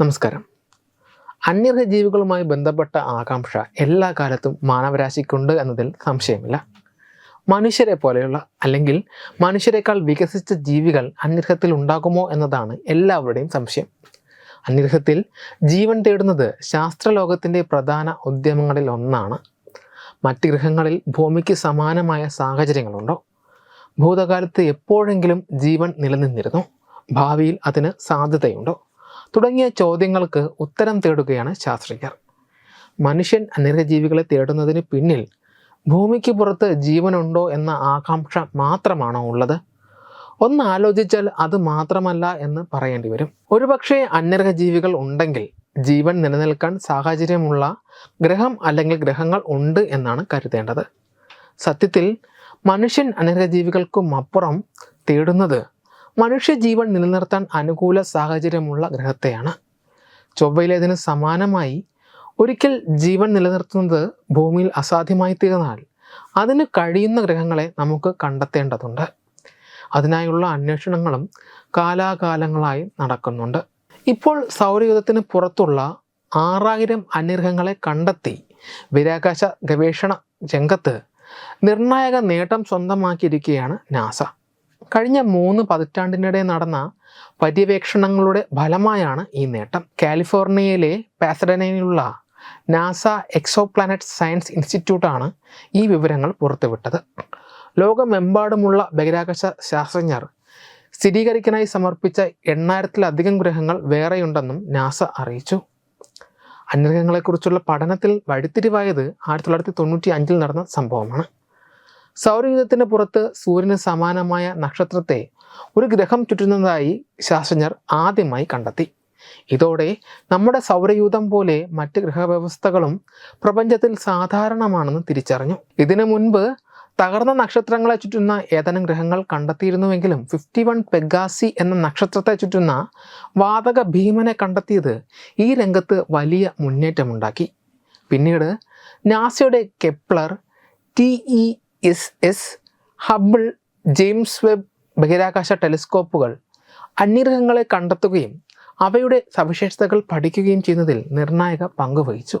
നമസ്കാരം. അന്യഗ്രഹ ജീവികളുമായി ബന്ധപ്പെട്ട ആകാംക്ഷ എല്ലാ കാലത്തും മാനവരാശിക്കുണ്ട് എന്നതിൽ സംശയമില്ല. മനുഷ്യരെ പോലെയുള്ള അല്ലെങ്കിൽ മനുഷ്യരെക്കാൾ വികസിച്ച ജീവികൾ അന്യഗ്രഹത്തിൽ ഉണ്ടാകുമോ എന്നതാണ് എല്ലാവരുടെയും സംശയം. അന്യഗ്രഹത്തിൽ ജീവൻ തേടുന്നത് ശാസ്ത്രലോകത്തിന്റെ പ്രധാന ഉദ്യമങ്ങളിൽ ഒന്നാണ്. മറ്റ് ഗ്രഹങ്ങളിൽ ഭൂമിക്ക് സമാനമായ സാഹചര്യങ്ങളുണ്ടോ? ഭൂതകാലത്ത് എപ്പോഴെങ്കിലും ജീവൻ നിലനിന്നിരുന്നോ? ഭാവിയിൽ അതിന് സാധ്യതയുണ്ടോ? തുടങ്ങിയ ചോദ്യങ്ങൾക്ക് ഉത്തരം തേടുകയാണ് ശാസ്ത്രജ്ഞർ മനുഷ്യൻ അന്യഗ്രഹജീവികളെ തേടുന്നതിന് പിന്നിൽ ഭൂമിക്ക് പുറത്ത് ജീവനുണ്ടോ എന്ന ആകാംക്ഷ മാത്രമാണോ ഉള്ളത്? ഒന്ന് ആലോചിച്ചാൽ അത് മാത്രമല്ല എന്ന് പറയേണ്ടി വരും. ഒരുപക്ഷെ അന്യഗ്രഹജീവികൾ ഉണ്ടെങ്കിൽ ജീവൻ നിലനിൽക്കാൻ സാഹചര്യമുള്ള ഗ്രഹം അല്ലെങ്കിൽ ഗ്രഹങ്ങൾ ഉണ്ട് എന്നാണ് കരുതേണ്ടത്. സത്യത്തിൽ മനുഷ്യൻ അന്യഗ്രഹജീവികൾക്കും അപ്പുറം തേടുന്നത് മനുഷ്യജീവൻ നിലനിർത്താൻ അനുകൂല സാഹചര്യമുള്ള ഗ്രഹത്തെയാണ്. ചൊവ്വയിലേതിന് സമാനമായി ഒരിക്കൽ ജീവൻ നിലനിർത്തുന്നത് ഭൂമിയിൽ അസാധ്യമായി തീർന്നാൽ അതിന് കഴിയുന്ന ഗ്രഹങ്ങളെ നമുക്ക് കണ്ടെത്തേണ്ടതുണ്ട്. അതിനായുള്ള അന്വേഷണങ്ങളും കാലാകാലങ്ങളായി നടക്കുന്നുണ്ട്. ഇപ്പോൾ സൗരയൂഥത്തിന് പുറത്തുള്ള ആറായിരം അന്യഗ്രഹങ്ങളെ കണ്ടെത്തി ബഹിരാകാശ ഗവേഷണ രംഗത്ത് നിർണായക നേട്ടം സ്വന്തമാക്കിയിരിക്കുകയാണ് നാസ. കഴിഞ്ഞ മൂന്ന് പതിറ്റാണ്ടിനിടെ നടന്ന പര്യവേക്ഷണങ്ങളുടെ ഫലമായാണ് ഈ നേട്ടം. കാലിഫോർണിയയിലെ പാസഡനയിലുള്ള നാസ എക്സോ പ്ലാനറ്റ് സയൻസ് ഇൻസ്റ്റിറ്റ്യൂട്ടാണ് ഈ വിവരങ്ങൾ പുറത്തുവിട്ടത്. ലോകമെമ്പാടുമുള്ള ബഹിരാകാശ ശാസ്ത്രജ്ഞർ സ്ഥിരീകരിക്കാനായി സമർപ്പിച്ച എണ്ണായിരത്തിലധികം ഗ്രഹങ്ങൾ വേറെയുണ്ടെന്നും നാസ അറിയിച്ചു. അന്യഗ്രഹങ്ങളെക്കുറിച്ചുള്ള പഠനത്തിൽ വഴിത്തിരിവായത് ആയിരത്തി തൊള്ളായിരത്തി തൊണ്ണൂറ്റി അഞ്ചിൽ നടന്ന സംഭവമാണ്. സൗരയൂഥത്തിന് പുറത്ത് സൂര്യന് സമാനമായ നക്ഷത്രത്തെ ഒരു ഗ്രഹം ചുറ്റുന്നതായി ശാസ്ത്രജ്ഞർ ആദ്യമായി കണ്ടെത്തി. ഇതോടെ നമ്മുടെ സൗരയൂഥം പോലെ മറ്റ് ഗ്രഹവ്യവസ്ഥകളും പ്രപഞ്ചത്തിൽ സാധാരണമാണെന്ന് തിരിച്ചറിഞ്ഞു. ഇതിനു മുൻപ് തകർന്ന നക്ഷത്രങ്ങളെ ചുറ്റുന്ന ഏതാനും ഗ്രഹങ്ങൾ കണ്ടെത്തിയിരുന്നുവെങ്കിലും ഫിഫ്റ്റി വൺ പെഗാസി എന്ന നക്ഷത്രത്തെ ചുറ്റുന്ന വാതക ഭീമനെ കണ്ടെത്തിയത് ഈ രംഗത്ത് വലിയ മുന്നേറ്റമുണ്ടാക്കി. പിന്നീട് നാസയുടെ Kepler T E S S Hubble James Webb ബഹിരാകാശ ടെലിസ്കോപ്പുകൾ അന്യഗ്രഹങ്ങളെ കണ്ടെത്തുകയും അവയുടെ സവിശേഷതകൾ പഠിക്കുകയും ചെയ്യുന്നതിൽ നിർണായക പങ്ക് വഹിച്ചു.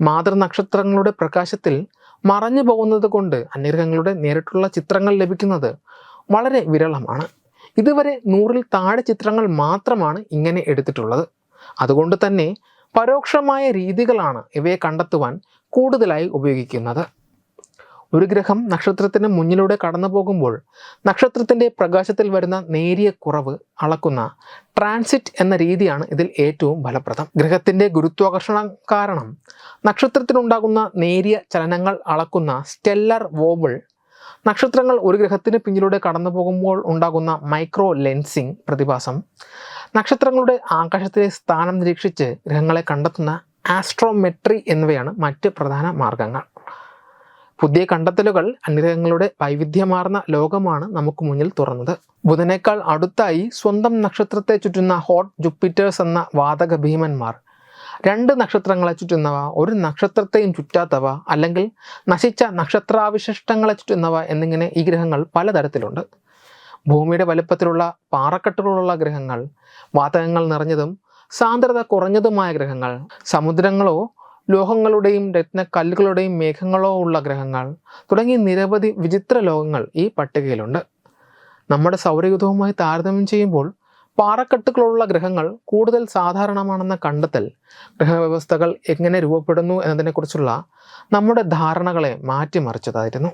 മാതൃനക്ഷത്രങ്ങളുടെ പ്രകാശത്തിൽ മറഞ്ഞു പോകുന്നത് കൊണ്ട് അന്യഗ്രഹങ്ങളുടെ നേരിട്ടുള്ള ചിത്രങ്ങൾ ലഭിക്കുന്നത് വളരെ വിരളമാണ്. ഇതുവരെ നൂറിൽ താഴെ ചിത്രങ്ങൾ മാത്രമാണ് ഇങ്ങനെ എടുത്തിട്ടുള്ളത്. അതുകൊണ്ട് തന്നെ പരോക്ഷമായ രീതികളാണ് ഇവയെ കണ്ടെത്തുവാൻ കൂടുതലായി ഉപയോഗിക്കുന്നത്. ഒരു ഗ്രഹം നക്ഷത്രത്തിന് മുന്നിലൂടെ കടന്നു പോകുമ്പോൾ നക്ഷത്രത്തിന്റെ പ്രകാശത്തിൽ വരുന്ന നേരിയ കുറവ് അളക്കുന്ന ട്രാൻസിറ്റ് എന്ന രീതിയാണ് ഇതിൽ ഏറ്റവും ഫലപ്രദം. ഗ്രഹത്തിന്റെ ഗുരുത്വാകർഷണം കാരണം നക്ഷത്രത്തിനുണ്ടാകുന്ന നേരിയ ചലനങ്ങൾ അളക്കുന്ന സ്റ്റെല്ലർ വോബിൾ നക്ഷത്രങ്ങൾ ഒരു ഗ്രഹത്തിന് പിന്നിലൂടെ കടന്നു പോകുമ്പോൾ ഉണ്ടാകുന്ന മൈക്രോ ലെൻസിംഗ് പ്രതിഭാസം നക്ഷത്രങ്ങളുടെ ആകാശത്തിലെ സ്ഥാനം നിരീക്ഷിച്ച് ഗ്രഹങ്ങളെ കണ്ടെത്തുന്ന ആസ്ട്രോമെട്രി എന്നിവയാണ് മറ്റ് പ്രധാന മാർഗങ്ങൾ. പുതിയ കണ്ടെത്തലുകൾ അന്യഗ്രഹങ്ങളുടെ വൈവിധ്യമാർന്ന ലോകമാണ് നമുക്ക് മുന്നിൽ തുറന്നത്. ബുധനേക്കാൾ അടുത്തായി സ്വന്തം നക്ഷത്രത്തെ ചുറ്റുന്ന ഹോട്ട് ജുപ്പിറ്റേഴ്സ് എന്ന വാതക ഭീമന്മാർ. രണ്ട് നക്ഷത്രങ്ങളെ ചുറ്റുന്നവ ഒരു നക്ഷത്രത്തെയും ചുറ്റാത്തവ അല്ലെങ്കിൽ നശിച്ച നക്ഷത്രാവിശിഷ്ടങ്ങളെ ചുറ്റുന്നവ എന്നിങ്ങനെ ഈ ഗ്രഹങ്ങൾ പലതരത്തിലുണ്ട്. ഭൂമിയുടെ വലുപ്പത്തിലുള്ള പാറക്കെട്ടുകളുള്ള ഗ്രഹങ്ങൾ വാതകങ്ങൾ നിറഞ്ഞതും സാന്ദ്രത കുറഞ്ഞതുമായ ഗ്രഹങ്ങൾ സമുദ്രങ്ങളോ ലോഹങ്ങളുടെയും രത്നക്കല്ലുകളുടെയും മേഘങ്ങളോ ഉള്ള ഗ്രഹങ്ങൾ തുടങ്ങി നിരവധി വിചിത്ര ലോകങ്ങൾ ഈ പട്ടികയിലുണ്ട്. നമ്മുടെ സൗരയുധവുമായി താരതമ്യം ചെയ്യുമ്പോൾ പാറക്കെട്ടുകളുള്ള ഗ്രഹങ്ങൾ കൂടുതൽ സാധാരണമാണെന്ന കണ്ടെത്തൽ ഗ്രഹവ്യവസ്ഥകൾ എങ്ങനെ രൂപപ്പെടുന്നു എന്നതിനെക്കുറിച്ചുള്ള നമ്മുടെ ധാരണകളെ മാറ്റിമറിച്ചതായിരുന്നു.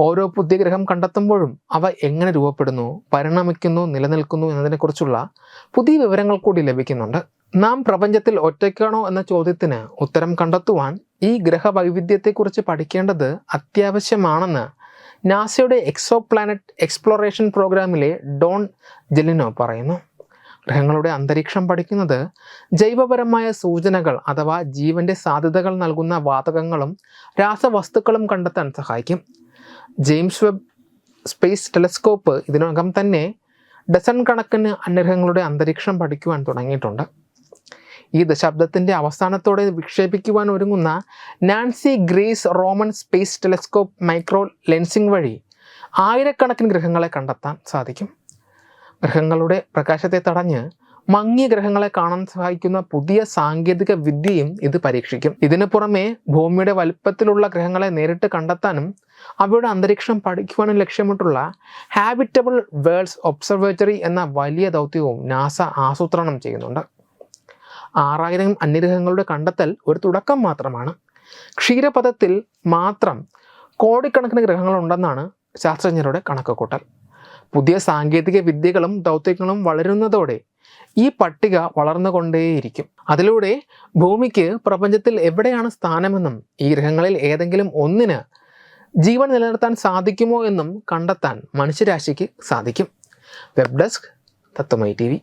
ഓരോ പുതിയ ഗ്രഹം കണ്ടെത്തുമ്പോഴും അവ എങ്ങനെ രൂപപ്പെടുന്നു പരിണമിക്കുന്നു നിലനിൽക്കുന്നു എന്നതിനെക്കുറിച്ചുള്ള പുതിയ വിവരങ്ങൾ കൂടി ലഭിക്കുന്നുണ്ട്. നാം പ്രപഞ്ചത്തിൽ ഒറ്റയ്ക്കാണോ എന്ന ചോദ്യത്തിന് ഉത്തരം കണ്ടെത്തുവാൻ ഈ ഗ്രഹവൈവിധ്യത്തെക്കുറിച്ച് പഠിക്കേണ്ടത് അത്യാവശ്യമാണെന്ന് നാസയുടെ എക്സോ പ്ലാനറ്റ് എക്സ്പ്ലോറേഷൻ പ്രോഗ്രാമിലെ ഡോൺ ജെലിനോ പറയുന്നു. ഗ്രഹങ്ങളുടെ അന്തരീക്ഷം പഠിക്കുന്നത് ജൈവപരമായ സൂചനകൾ അഥവാ ജീവന്റെ സാധ്യതകൾ നൽകുന്ന വാതകങ്ങളും രാസവസ്തുക്കളും കണ്ടെത്താൻ സഹായിക്കും. ജെയിംസ് വെബ് സ്പേസ് ടെലസ്കോപ്പ് ഇതിനകം തന്നെ ഡസൺ കണക്കിന് അന്യഗ്രഹങ്ങളുടെ അന്തരീക്ഷം പഠിക്കുവാൻ തുടങ്ങിയിട്ടുണ്ട്. ഈ ദശാബ്ദത്തിന്റെ അവസാനത്തോടെ വിക്ഷേപിക്കുവാൻ ഒരുങ്ങുന്ന Nancy Grace Roman space telescope microlensing വഴി ആയിരക്കണക്കിന് ഗ്രഹങ്ങളെ കണ്ടെത്താൻ സാധിക്കും. ഗ്രഹങ്ങളുടെ പ്രകാശത്തെ തടഞ്ഞ് മങ്ങിയ ഗ്രഹങ്ങളെ കാണാൻ സഹായിക്കുന്ന പുതിയ സാങ്കേതിക വിദ്യയും ഇത് പരീക്ഷിക്കും. ഇതിനു പുറമെ ഭൂമിയുടെ വലുപ്പത്തിലുള്ള ഗ്രഹങ്ങളെ നേരിട്ട് കണ്ടെത്താനും അവയുടെ അന്തരീക്ഷം പഠിക്കുവാനും ലക്ഷ്യമിട്ടുള്ള ഹാബിറ്റബിൾ വേൾഡ്സ് ഒബ്സർവേറ്ററി എന്ന വലിയ ദൗത്യവും നാസ ആസൂത്രണം ചെയ്യുന്നുണ്ട്. ആറായിരം അന്യഗ്രഹങ്ങളുടെ കണ്ടെത്തൽ ഒരു തുടക്കം മാത്രമാണ്. ക്ഷീരപഥത്തിൽ മാത്രം കോടിക്കണക്കിന് ഗ്രഹങ്ങളുണ്ടെന്നാണ് ശാസ്ത്രജ്ഞരുടെ കണക്കുകൂട്ടൽ. പുതിയ സാങ്കേതിക വിദ്യകളും ദൗത്യങ്ങളും വളരുന്നതോടെ ഈ പട്ടിക വളർന്നുകൊണ്ടേയിരിക്കും. അതിലൂടെ ഭൂമിക്ക് പ്രപഞ്ചത്തിൽ എവിടെയാണ് സ്ഥാനമെന്നും ഈ ഗ്രഹങ്ങളിൽ ഏതെങ്കിലും ഒന്നിന് ജീവൻ നിലനിർത്താൻ സാധിക്കുമോ എന്നും കണ്ടെത്താൻ മനുഷ്യരാശിക്ക് സാധിക്കും. വെബ് ഡെസ്ക് തത്വമൈ ടി